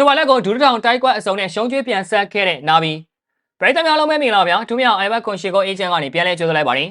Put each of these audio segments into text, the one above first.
ဆိုပါလက်ကိုဒူးတောင်တိုက်ကွက်အစုံနဲ့ရှုံးကျွေးပြန်ဆက်ခဲ့တဲ့နာဘီပရိသတ်များလုံးပဲမင်္ဂလာပါဗျာဒူးမြောင်အိုင်ဘတ်ကွန်ရှီကိုအေဂျင့်ကနေပြန်လဲကြိုးစားလိုက်ပါတယ်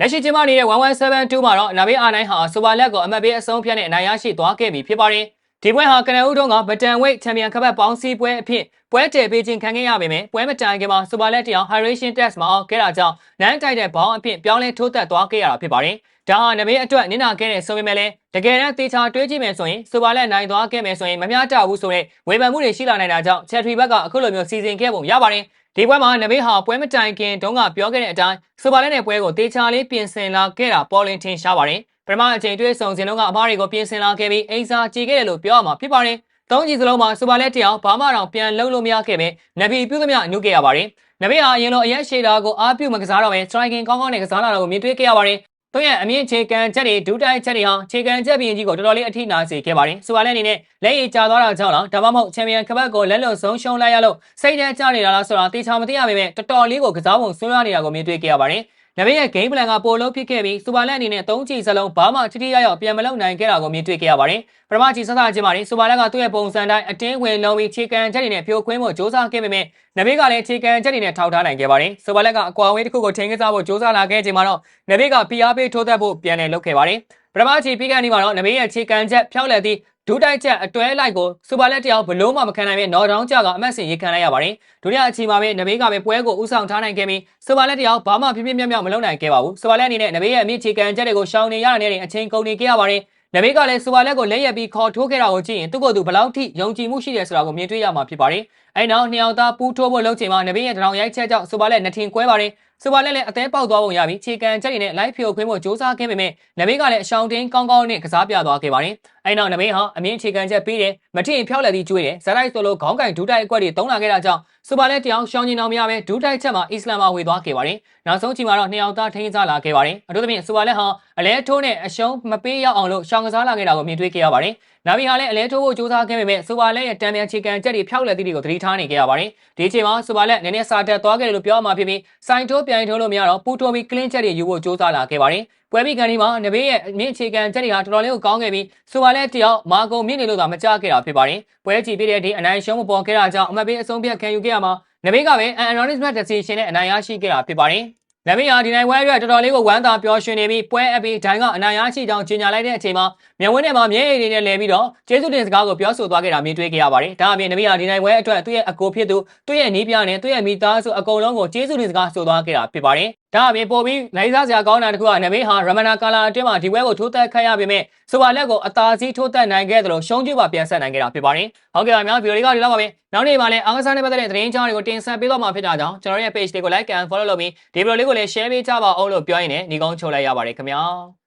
လက်ရှိကျင်းပနေတဲ့1172မှာတော့နာဘီအာနိုင်ဟာဆိုပါလက်ကိုအမတ်ပေးအဆုံးဖြတ်နဲ့အနိုင်ရရှိသွားခဲ့ပြီဖြစ်ပါတယ် ဒီပွဲဟာကနဦးတုံးကဗတန်ဝိတ်ချန်ပီယံကပတ်ပေါင်းစည်းပွဲအဖြစ်ပွဲတည်ပေးခြင်းခံခဲ့ရပေမဲ့ပွဲမတိုင်ခင်မှာဆိုပါလက်တရား hydration test မှာအောင်ခဲ့တာကြောင့်နန်းတိုက်တဲ့ဘောင်းအဖြစ်ပြောင်းလဲထိုးသက်သွားခဲ့ရတာဖြစ်ပါတယ်ဒါဟာနဘေးအတွက်နင်နာခဲ့တဲ့ဆိုပေမဲ့လည်းတကယ်တမ်းသေချာတွေးကြည့်မယ်ဆိုရင်ဆိုပါလက်နိုင်သွားခဲ့မယ်ဆိုရင်မမျှတဘူးဆိုတဲ့ဝေဖန်မှုတွေရှိလာနိုင်တာကြောင့်ချက်ထရီဘက်ကအခုလိုမျိုးစီစဉ်ခဲ့ပုံရပါတယ်ဒီပွဲမှာနဘေးဟာပွဲမတိုင်ခင်တုန်းကပြောခဲ့တဲ့အတိုင်းဆိုပါလက်နဲ့ပွဲကိုသေချာလေးပြင်ဆင်လာခဲ့တာပေါ်လင်ထင်ရှားပါတယ် ပထမအချိန်တွေ့ဆုံစဉ်တုန်းကအမားတွေကိုပြင်ဆင်လာခဲ့ပြီးအိမ်စာကြည့်ခဲ့တယ်လို့ပြောရမှာဖြစ်ပါတယ်သုံးကြည့်စလုံးမှာဆိုပါလက်တယောက်ဘာမှတော့ပြန်လုံးလို့မရခဲ့ပဲနဗီပြုသမျှနုခဲ့ရပါတယ်နဗီဟာအရင်လိုအရက်ရှိတာကိုအားပြုမကစားတော့ပဲ striking ကောင်းကောင်းနဲ့ကစားလာတာကိုမြင်တွေ့ခဲ့ရပါတယ်သူရဲ့အမြင့်ခြေကန်ချက်တွေဒူးတိုက်ချက်တွေဟာခြေကန်ချက်ပြင်ကြီးကိုတော်တော်လေးအထိနာစေခဲ့ပါတယ်။ဆိုပါလဲအနေနဲ့လက်ရည်ကျသွားတာကြောင့်လားဒါမှမဟုတ်ချန်ပီယံကပတ်ကိုလက်လွတ်ဆုံးရှုံးလိုက်ရလို့စိတ်ထဲကျနေတာလားဆိုတာတေချာမသိရပေမဲ့တော်တော်လေးကိုကစားပုံဆွေးနွေးနေတာကိုမြင်တွေ့ခဲ့ရပါတယ်။ ။နဗိရဲ့ game plan ကပိုလုံးဖြစ်ခဲ့ပြီးစူပါလက်အနေနဲ့၃ချီစလုံးဘာမှထိထိရောက်ရောက်ပြန်မလုပ်နိုင်ခဲ့တာကိုမြင်တွေ့ခဲ့ရပါတယ်။ပထမချီစစချင်းမှာနေစူပါလက်ကသူ့ရဲ့ပုံစံတိုင်းအတင်းဝင်လုံးပြီးခြေကန်ချက်တွေနဲ့ဖြိုခွင်းဖို့ကြိုးစားခဲ့ပေမဲ့နဗိကလည်းခြေကန်ချက်တွေနဲ့ထောက်ထားနိုင်ခဲ့ပါတယ်။စူပါလက်ကအကွာအဝေးတစ်ခုကိုထိန်းကစားဖို့ကြိုးစားလာခဲ့ချိန်မှာတော့နဗိကဖိအားပေးထိုးသက်ဖို့ပြန်လည်လုပ်ခဲ့ပါတယ်။ပထမချီပြီးကန်ဒီမှာတော့နဗိရဲ့ခြေကန်ချက်ဖျောက်လက်သည့် ဒူးတိုက်ချက်အတွဲလိုက်ကိုစူပါလက်တယောက်ဘလုံးမှမခံနိုင်ပဲနော်ဒေါင်းကြကအမတ်စင်ရေခံလိုက်ရပါတယ်ဒုတိယအချိန်မှာပဲနဘေးကပဲပွဲကိုဥဆောင်ထားနိုင်ခဲ့ပြီးစူပါလက်တယောက်ဘာမှပြပြပြပြမလုပ်နိုင်ခဲ့ပါဘူးစူပါလက်အနေနဲ့နဘေးရဲ့အမြင့်ချေကန်ချက်တွေကိုရှောင်နေရတဲ့တဲ့အချိန်ကုန်နေခဲ့ရပါတယ်နဘေးကလည်းစူပါလက်ကိုလက်ရက်ပြီးခေါ်ထိုးခဲ့တာကိုကြည့်ရင်သူ့ကိုယ်သူဘယ်လောက်ထိယုံကြည်မှုရှိတယ်ဆိုတာကိုမြင်တွေ့ရမှာဖြစ်ပါတယ်အဲနောက်နှစ်ယောက်သားပူးထိုးဖို့လုပ်ချိန်မှာနဘေးရဲ့တရောင်ရိုက်ချက်ကြောင့်စူပါလက်နှစ်ထင်ကွဲပါတယ် စူပါလက်လည်းအသေးပေါက်သွားပုံရပြီးခြေကန်ချက်တွေနဲ့ live ဖြိုခွင်းဖို့စ조사ခဲ့ပေမဲ့နဘေးကလည်းအရှောင်းတင်းကောင်းကောင်းနဲ့ကစားပြသွားခဲ့ပါတယ်။အဲနောက်နဘေးဟာအမြင့်ခြေကန်ချက်ပြီးတယ်မထင်ဖြောက်လက်ပြီးကျွေးတယ်ဇာတ်လိုက်ဆိုလိုခေါင်းကင်ဒူးတိုက်အကွက်တွေတုံးလာခဲ့တာကြောင့်စူပါလက်တယောက်ရှောင်းကျင်အောင်မရပဲဒူးတိုက်ချက်မှာအစ္စလာမ်မှာဝေသွားခဲ့ပါတယ်။နောက်ဆုံးချိန်မှာတော့နှစ်ယောက်သားထိန်းစားလာခဲ့ပါတယ်။အထူးသဖြင့်စူပါလက်ဟာအလဲထိုးနဲ့အရှုံးမပေးရအောင်လို့ရှောင်းကစားလာခဲ့တာကိုမြင်တွေ့ခဲ့ရပါတယ်။နာဗီဟာလည်းအလဲထိုးဖို့စူးစမ်းခဲ့ပေမဲ့စူပါလက်ရဲ့တံပြန်ခြေကန်ချက်တွေဖြောက်လက်သီးတွေကိုသတိထားနေခဲ့ရပါတယ်။ဒီအချိန်မှာစူပါလက်နည်းနည်းစာတက်သွားခဲ့တယ်လို့ပြောမှဖြစ်ပြီးစိုင်းထိုးပြန်ထိုးလို့မရတော့ပူတိုဘီကလင်းချက်တွေယူဖို့စူးစမ်းလာခဲ့ပါတယ်။ပွဲပြီးကန်ဒီမှာနဘေးရဲ့မြင့်အခြေခံချက်တွေဟာတော်တော်လေးကိုကောင်းခဲ့ပြီးဆိုပါလက်တယောက်မာကုံမြင့်နေလို့သာမကြခဲ့တာဖြစ်ပါတယ်။ပွဲကြည့်ပြတဲ့အထိအနိုင်ရှုံးမပေါ်ခဲ့တာကြောင့်အမတ်ပေးအဆုံးဖြတ်ခံယူခဲ့ရမှာနဘေးကပဲ anonymous decision နဲ့အနိုင်ရရှိခဲ့တာဖြစ်ပါတယ်။ နမီယာဒီနိုင်ဝဲအတွက်တော်တော်လေးကိုဝမ်းသာပျော်ရွှင်နေပြီးပွဲအပြီးဒိုင်ကအနိုင်ရရှိကြောင်းကြေညာလိုက်တဲ့အချိန်မှာမြဝင်းနဲ့မှာမျက်ရည်တွေနဲ့လဲပြီးတော့ကျေးဇူးတင်စကားကိုပြောဆိုသွားခဲ့တာမြင်တွေ့ခဲ့ရပါတယ်။ဒါအပြင်နမီယာဒီနိုင်ဝဲအတွက်သူ့ရဲ့အကိုဖြစ်သူသူ့ရဲ့နီးပြနဲ့သူ့ရဲ့မိသားစုအကုန်လုံးကိုကျေးဇူးတင်စကားဆိုသွားခဲ့တာဖြစ်ပါတယ်။ ဒါအပြင်ပို့ပြီးနိုင်စားစရာကောင်းတာတခုကနမီဟာရမနာကာလာအတွင်းမှာဒီပွဲကိုထိုးသက်ခတ်ရပေမဲ့ဆိုပါလက်ကိုအသာစီးထိုးသက်နိုင်ခဲ့တယ်လို့ရှုံးကျပါပြန်ဆက်နိုင်ခဲ့တာဖြစ်ပါတယ်။ဟုတ်ကဲ့ပါများဗီဒီယိုလေးကဒီလောက်ပါပဲ။နောက်နေ့မှာလည်းအားကစားနဲ့ပတ်သက်တဲ့သတင်းကြောင်းတွေကိုတင်ဆက်ပေးတော့မှာဖြစ်တာကြောင့်ကျွန်တော်ရဲ့ page လေးကို like and follow လုပ်ပြီးဒီဗီဒီယိုလေးကိုလည်း share ပေးကြပါအောင်လို့ပြောရင်းနဲ့ညီကုန်းချုပ်လိုက်ရပါတယ်ခင်ဗျာ။